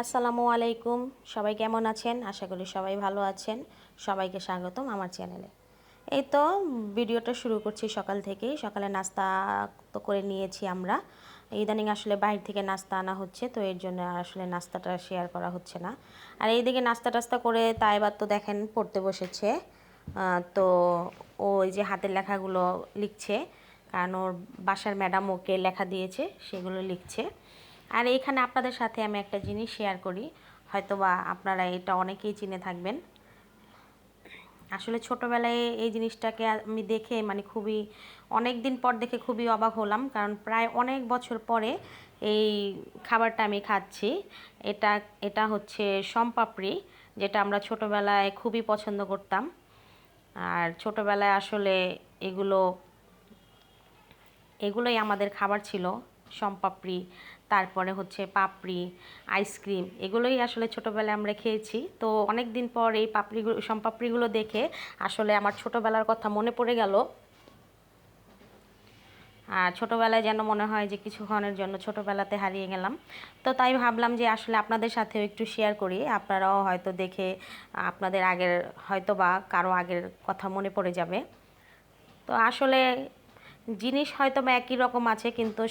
আসসালামু আলাইকুম। সবাই কেমন আছেন? আশা করি সবাই ভালো আছেন। সবাইকে স্বাগতম আমার চ্যানেলে। এই তো ভিডিওটা শুরু করছি সকাল থেকেই। সকালে নাস্তা তো করে নিয়েছি আমরা। ইদানিং আসলে বাইরে থেকে নাস্তা আনা হচ্ছে, তো এর জন্য আসলে নাস্তাটা শেয়ার করা হচ্ছে না। আর এইদিকে নাস্তা টাস্তা করে তাই এবার তো দেখেন পড়তে বসেছে। তো ওই যে হাতের লেখাগুলো লিখছে। কারণ ওর বাসার ম্যাডাম ওকে লেখা দিয়েছে, সেগুলো লিখছে। আর এখানে আপনাদের সাথে আমি একটা জিনিস শেয়ার করি। হয়তোবা আপনারা এটা অনেকেই চিনে থাকবেন। আসলে ছোটোবেলায় এই জিনিসটাকে আমি দেখে মানে খুবই অনেক দিন পর দেখে খুবই অবাক হলাম। কারণ প্রায় অনেক বছর পরে এই খাবারটা আমি খাচ্ছি। এটা এটা হচ্ছে সম্পাপড়ি যেটা আমরা ছোটোবেলায় খুবই পছন্দ করতাম। আর ছোটোবেলায় আসলে এগুলো, এগুলোই আমাদের খাবার ছিল। সম্পাপড়ি, তারপরে হচ্ছে পাপড়ি, আইসক্রিম, এগুলোই আসলে ছোটোবেলায় আমরা খেয়েছি। তো অনেক দিন পর এই পাপড়িগুলো, সম্পাপড়িগুলো দেখে আসলে আমার ছোটোবেলার কথা মনে পড়ে গেল। আর ছোটোবেলায় যেন মনে হয় যে কিছুক্ষণের জন্য ছোটোবেলাতে হারিয়ে গেলাম। তো তাই ভাবলাম যে আসলে আপনাদের সাথেও একটু শেয়ার করি। আপনারাও হয়তো দেখে, আপনাদের আগের হয়তো বা কারও আগের কথা মনে পড়ে যাবে। তো আসলে জিনিস হয়তো বা একই রকম আছে, কিন্তু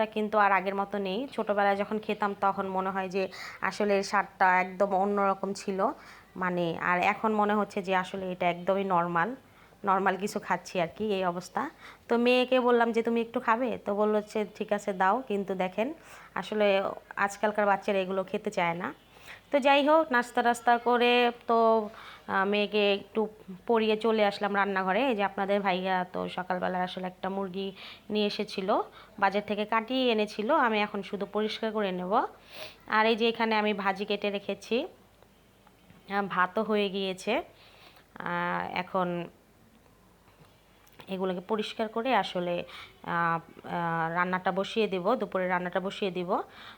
স্বাদটা কিন্তু আর আগের মতো নেই। ছোটোবেলায় যখন খেতাম তখন মনে হয় যে আসলে স্বাদটা একদম অন্যরকম ছিল। মানে আর এখন মনে হচ্ছে যে আসলে এটা একদমই নর্মাল নর্মাল কিছু খাচ্ছি আর কি এই অবস্থা। তো মেয়েকে বললাম যে, তুমি একটু খাবে? তো বলল হচ্ছে ঠিক আছে, দাও। কিন্তু দেখেন, আসলে আজকালকার বাচ্চারা এগুলো খেতে চায় না। তো যাই হোক, নাস্তা টাস্তা করে তো মেয়েকে একটু পরিয়ে চলে আসলাম রান্নাঘরে। এই যে আপনাদের ভাইয়া তো সকালবেলা আসলে একটা মুরগি নিয়ে এসেছিল। বাজার থেকে কাটিয়ে এনেছিল, আমি এখন শুধু পরিষ্কার করে নেব। আর এই যে এখানে আমি ভাজি কেটে রেখেছি ভাতও হয়ে গিয়েছে। এখন এগুলোকে পরিষ্কার করে আসলে রান্নাটা বসিয়ে দেব, দুপুরে রান্নাটা বসিয়ে দিব।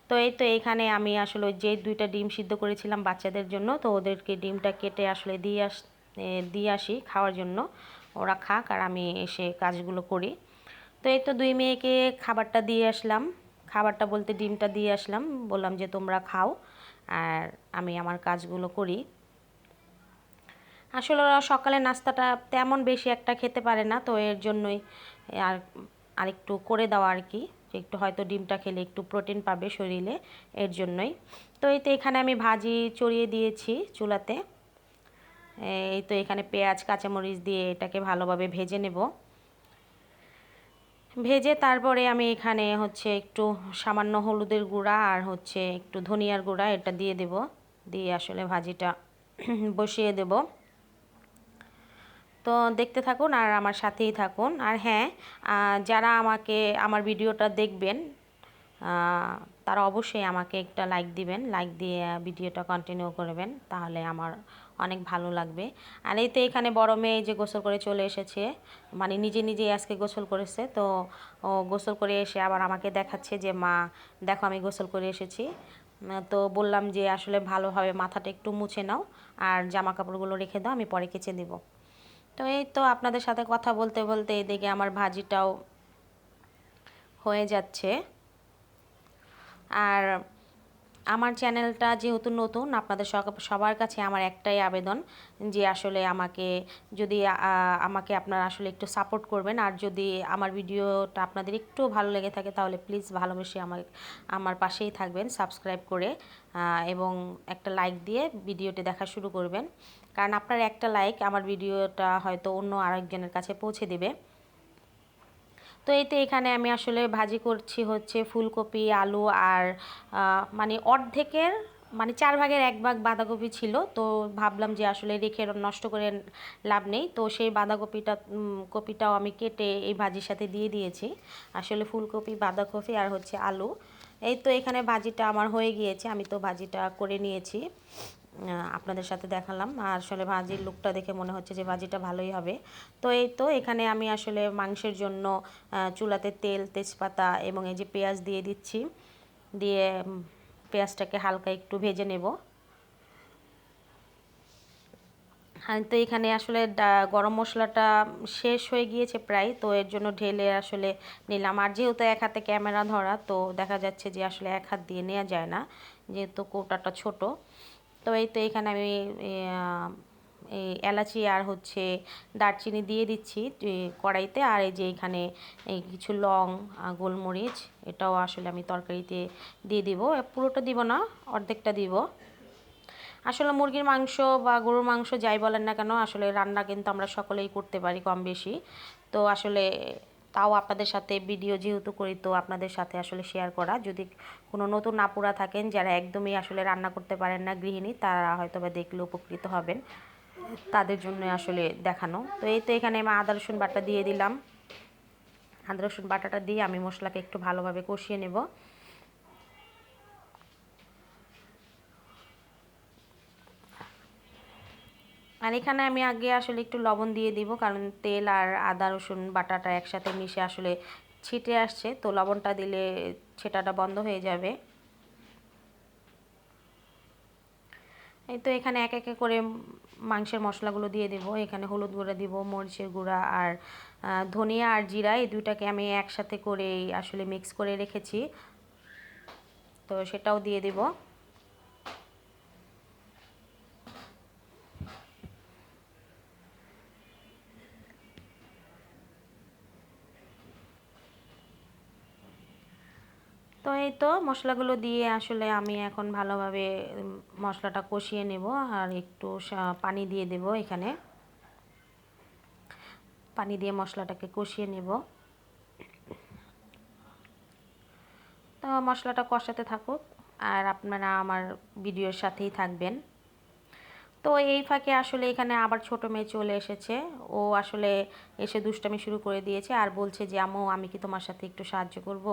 তো এই তো এখানে আমি আসলে যে দুইটা ডিম সিদ্ধ করেছিলাম বাচ্চাদের জন্য, তো ওদেরকে ডিমটা কেটে আসলে দিয়ে আস দিয়ে আসি খাওয়ার জন্য। ওরা খাক আর আমি এসে কাজগুলো করি। তো এই তো দুই মেয়েকে খাবারটা দিয়ে আসলাম। খাবারটা বলতে ডিমটা দিয়ে আসলাম। বললাম যে, তোমরা খাও আর আমি আমার কাজগুলো করি। আসলে ওরা সকালে নাস্তাটা তেমন বেশি একটা খেতে পারে না, তো এর জন্যই আর আরেকটু করে দেওয়া আর কি। যে, একটু হয়তো ডিমটা খেলে একটু প্রোটিন পাবে শরীরে, এর জন্যই। তো এই তো এখানে আমি ভাজি চড়িয়ে দিয়েছি চুলাতে। এই তো এখানে পেঁয়াজ, কাঁচামরিচ দিয়ে এটাকে ভালোভাবে ভেজে নেব। ভেজে তারপরে আমি এখানে হচ্ছে একটু সামান্য হলুদের গুঁড়া আর হচ্ছে একটু ধনিয়ার গুঁড়া এটা দিয়ে দেব। দিয়ে আসলে ভাজিটা বসিয়ে দেব। তো দেখতে থাকুন আর আমার সাথেই থাকুন। আর হ্যাঁ যারা আমাকে, আমার ভিডিওটা দেখবেন তারা অবশ্যই আমাকে একটা লাইক দিবেন লাইক দিয়ে ভিডিওটা কন্টিনিউ করবেন, তাহলে আমার অনেক ভালো লাগবে। আর এই তো এখানে বড় মেয়ে যে গোসল করে চলে এসেছে মানে নিজে নিজেই আজকে গোসল করেছে, তো ও গোসল করে এসে আবার আমাকে দেখাচ্ছে যে, মা, দেখো আমি গোসল করে এসেছি। তো বললাম যে, আসলে ভালোভাবে মাথাটা একটু মুছে নাও, আর জামা কাপড়গুলো রেখে দাও, আমি পরে কেচে দেবো তো এই তো আপনাদের সাথে কথা বলতে বলতে এদিকে আমার ভাজিটাও হয়ে যাচ্ছে। আর আমার চ্যানেলটা যেহেতু নতুন, আপনাদের সবার কাছে আমার একটাই আবেদন যে আসলে আমাকে যদি আমাকে আপনারা আসলে একটু সাপোর্ট করবেন। আর যদি আমার ভিডিওটা আপনাদের একটু ভালো লেগে থাকে, তাহলে প্লিজ ভালোবেসে আমার আমার পাশেই থাকবেন সাবস্ক্রাইব করে এবং একটা লাইক দিয়ে ভিডিওটি দেখা শুরু করবেন। কারণ আপনার একটা লাইক আমার ভিডিওটা হয়তো অন্য আরেকজনের কাছে পৌঁছে দেবে। তো এই তো এখানে আমি আসলে ভাজি করছি হচ্ছে ফুলকপি, আলু আর মানে অর্ধেকের মানে চার ভাগের এক ভাগ বাঁধাকপি ছিল। তো ভাবলাম যে আসলে রেখে নষ্ট করে লাভ নেই। তো সেই বাঁধাকপিটা কপিটাও আমি কেটে এই ভাজির সাথে দিয়ে দিয়েছি। আসলে ফুলকপি, বাঁধাকপি আর হচ্ছে আলু। এই তো এখানে ভাজিটা আমার হয়ে গিয়েছে। আমি তো ভাজিটা করে নিয়েছি। আপনাদের সাথে দেখালাম। আর আসলে ভাজির লুকটা দেখে মনে হচ্ছে যে ভাজিটা ভালোই হবে। তো এই তো এখানে আমি আসলে মাংসের জন্য চুলাতে তেল, তেজপাতা এবং এই যে পেঁয়াজ দিয়ে দিচ্ছি। দিয়ে পেঁয়াজটাকে হালকা একটু ভেজে নেব। তো এখানে আসলে গরম মশলাটা শেষ হয়ে গিয়েছে প্রায়, তো এর জন্য ঢেলে আসলে নিলাম। আর যেহেতু এক হাতে ক্যামেরা ধরা, তো দেখা যাচ্ছে যে আসলে এক হাত দিয়ে নেওয়া যায় না, যেহেতু কৌটাটা ছোট। তো এই তো এখানে আমি এই এলাচি আর হচ্ছে দারচিনি দিয়ে দিচ্ছি কড়াইতে। আর এই যে এখানে, এই কিছু লং গোলমরিচ, এটাও আসলে আমি তরকারিতে দিয়ে দিব। পুরোটা দিব না, অর্ধেকটা দিব। আসলে মুরগির মাংস বা গরুর মাংস যাই বলেন না কেন, আসলে রান্না কিন্তু আমরা সকলেই করতে পারি কম বেশি। তো আসলে তাও আপনাদের সাথে ভিডিও যেহেতু করি, তো আপনাদের সাথে আসলে শেয়ার করা। যদি কোনো নতুন আপুরা থাকেন যারা একদমই আসলে রান্না করতে পারেন না গৃহিণী, তারা হয়তো বা দেখলে উপকৃত হবেন। তাদের জন্য আসলে দেখানো। তো এই তো এখানে আমি আদা, রসুন বাটা দিয়ে দিলাম। আদা, রসুন বাটাটা দিয়ে আমি মশলাকে একটু ভালোভাবে কষিয়ে নেব। আর এখানে আমি আগে আসলে একটু লবণ দিয়ে দিব, কারণ তেল আর আদা, রসুন, বাটাটা একসাথে মিশে আসলে ছিটে আসছে। তো লবণটা দিলে ছেটাটা বন্ধ হয়ে যাবে। এই তো এখানে এক একে করে মাংসের মশলাগুলো দিয়ে দেব। এখানে হলুদ গুঁড়া দিব, মরিচের গুঁড়া আর ধনিয়া আর জিরা, এই দুইটাকে আমি একসাথে করে আসলে মিক্স করে রেখেছি। তো সেটাও দিয়ে দেব তো এই তো মশলাগুলো দিয়ে আসলে আমি এখন ভালোভাবে মশলাটা কষিয়ে নেব আর একটু পানি দিয়ে দেব এখানে। পানি দিয়ে মশলাটাকে কষিয়ে নেব। তো মশলাটা কষাতে থাকুক আর আপনারা আমার ভিডিওর সাথেই থাকবেন। তো এই ফাঁকে আসলে এখানে আবার ছোট মেয়ে চলে এসেছে। ও আসলে এসে দুষ্টামি শুরু করে দিয়েছে আর বলছে যে, আম্মু, আমি কি তোমার সাথে একটু সাহায্য করব?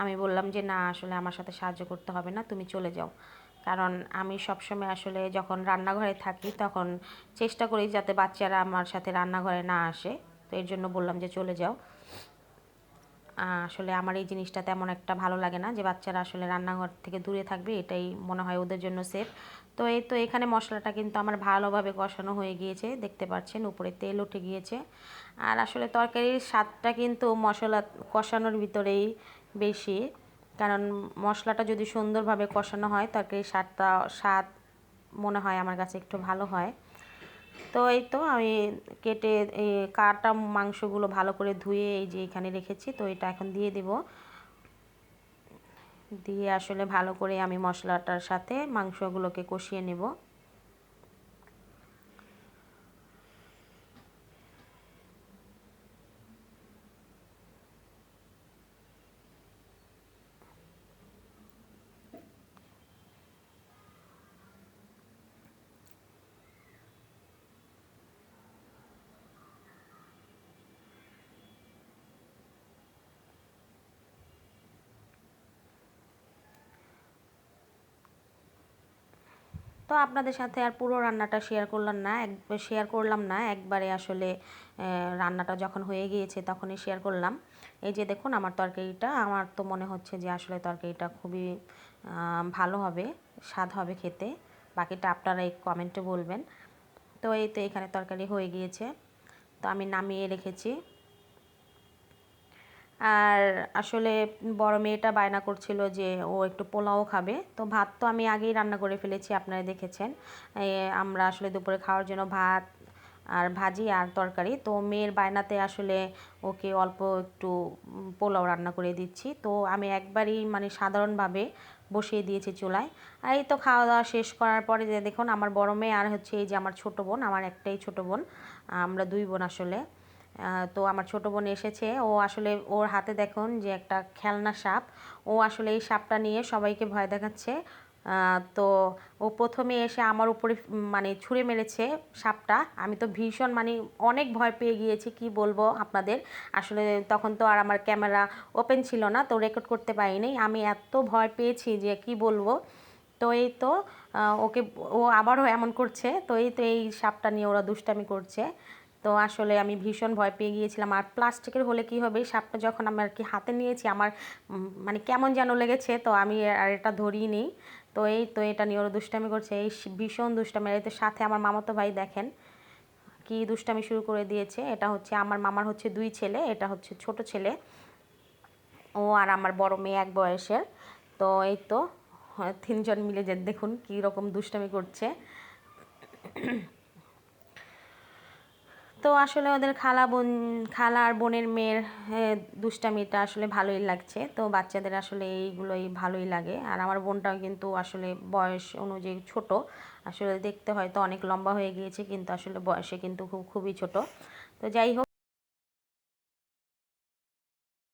আমি বললাম যে, না, আসলে আমার সাথে সাহায্য করতে হবে না, তুমি চলে যাও। কারণ আমি সবসময় আসলে যখন রান্নাঘরে থাকি তখন চেষ্টা করি যাতে বাচ্চারা আমার সাথে রান্নাঘরে না আসে। তো এর জন্য বললাম যে, চলে যাও। আসলে আমার এই জিনিসটা তেমন একটা ভালো লাগে না যে বাচ্চারা আসলে রান্নাঘর থেকে দূরে থাকবে, এটাই মনে হয় ওদের জন্য সেফ তো এই তো এখানে মশলাটা কিন্তু আমার ভালোভাবে কষানো হয়ে গিয়েছে, দেখতে পাচ্ছেন উপরে তেল উঠে গিয়েছে। আর আসলে তরকারির স্বাদটা কিন্তু মশলা কষানোর ভিতরেই বেশি, কারণ মশলাটা যদি সুন্দরভাবে কষানো হয়, তরকারির স্বাদটা, স্বাদ মনে হয় আমার কাছে একটু ভালো হয়। তো এই তো আমি কেটে কাটা মাংসগুলো ভালো করে ধুয়ে এই যে এখানে রেখেছি, তো এটা এখন দিয়ে দেব। দিয়ে আসলে ভালো করে আমি মশলাটার সাথে মাংসগুলোকে কষিয়ে নেব। তো আপনাদের সাথে আর পুরো রান্নাটা শেয়ার করলাম না, এক শেয়ার করলাম না, একবারে আসলে রান্নাটা যখন হয়ে গিয়েছে তখনই শেয়ার করলাম। এই যে দেখুন আমার তরকারিটা, আমার তো মনে হচ্ছে যে আসলে তরকারিটা খুবই ভালো হবে, স্বাদ হবে খেতে। বাকিটা আপনারা এই কমেন্টে বলবেন। তো এই তো এখানে তরকারি হয়ে গিয়েছে। তো আমি নামিয়ে রেখেছি। আর আসলে বড় মেয়েটা বায়না করছিল যে ও একটু পোলাও খাবে। তো ভাত তো আমি আগেই রান্না করে ফেলেছি, আপনারা দেখেছেন। আমরা আসলে দুপুরে খাওয়ার জন্য ভাত আর ভাজি আর তরকারি। তো মেয়ের বায়নাতে আসলে ওকে অল্প একটু পোলাও রান্না করে দিচ্ছি। তো আমি একবারই মানে সাধারণভাবে বসিয়ে দিয়েছি চুলায়। আর এই তো খাওয়া দাওয়া শেষ করার পরে যে দেখুন, আমার বড় মেয়ে আর হচ্ছে এই যে আমার ছোট বোন, আমার একটাই ছোট বোন, আমরা দুই বোন আসলে। তো আমার ছোট বোন এসেছে। ও আসলে ওর হাতে দেখুন যে একটা খেলনা সাপ। ও আসলে এই সাপটা নিয়ে সবাইকে ভয় দেখাচ্ছে। তো ও প্রথমে এসে আমার উপরে মানে ছুঁড়ে মেরেছে সাপটা। আমি তো ভীষণ মানে অনেক ভয় পেয়ে গিয়েছি, কি বলব আপনাদের? আসলে তখন তো আর আমার ক্যামেরা ওপেন ছিল না, তো রেকর্ড করতে পারিনি। আমি এত ভয় পেয়েছি যে কি বলব? তো এই তো ওকে, ও আবারও এমন করছে। তো এই তো এই সাপটা নিয়ে ওরা দুষ্টামি করছে। তো আসলে আমি ভীষণ ভয় পেয়ে গিয়েছিলাম। আর প্লাস্টিকের হলে কি হবে? সাপটা যখন আমি আর কি হাতে নিয়েছি আমার মানে কেমন যেন লেগেছে তো আমি আর এটা ধরিয়ে নিই। তো এই তো এটা নিয়ে ওরা দুষ্টামি করছে। এই ভীষণ দুষ্টামি। এই তো সাথে আমার মামাতো ভাই দেখেন কি দুষ্টামি শুরু করে দিয়েছে। এটা হচ্ছে আমার মামার হচ্ছে দুই ছেলে এটা হচ্ছে ছোট ছেলে। ও আর আমার বড় মেয়ে এক বয়সের। তো এই তো হ্যাঁ, তিনজন মিলে যে দেখুন কী রকম দুষ্টামি করছে। তো আসলে ওদের খালা বোন, খালা আর বোনের মেয়ের দুষ্টামিটা আসলে ভালোই লাগছে। তো বাচ্চাদের আসলে এইগুলোই ভালোই লাগে। আর আমার বোনটাও কিন্তু আসলে বয়স অনুযায়ী ছোট। আসলে দেখতে হয়তো অনেক লম্বা হয়ে গিয়েছে, কিন্তু আসলে বয়সে কিন্তু খুব, খুবই ছোট। তো যাই হোক।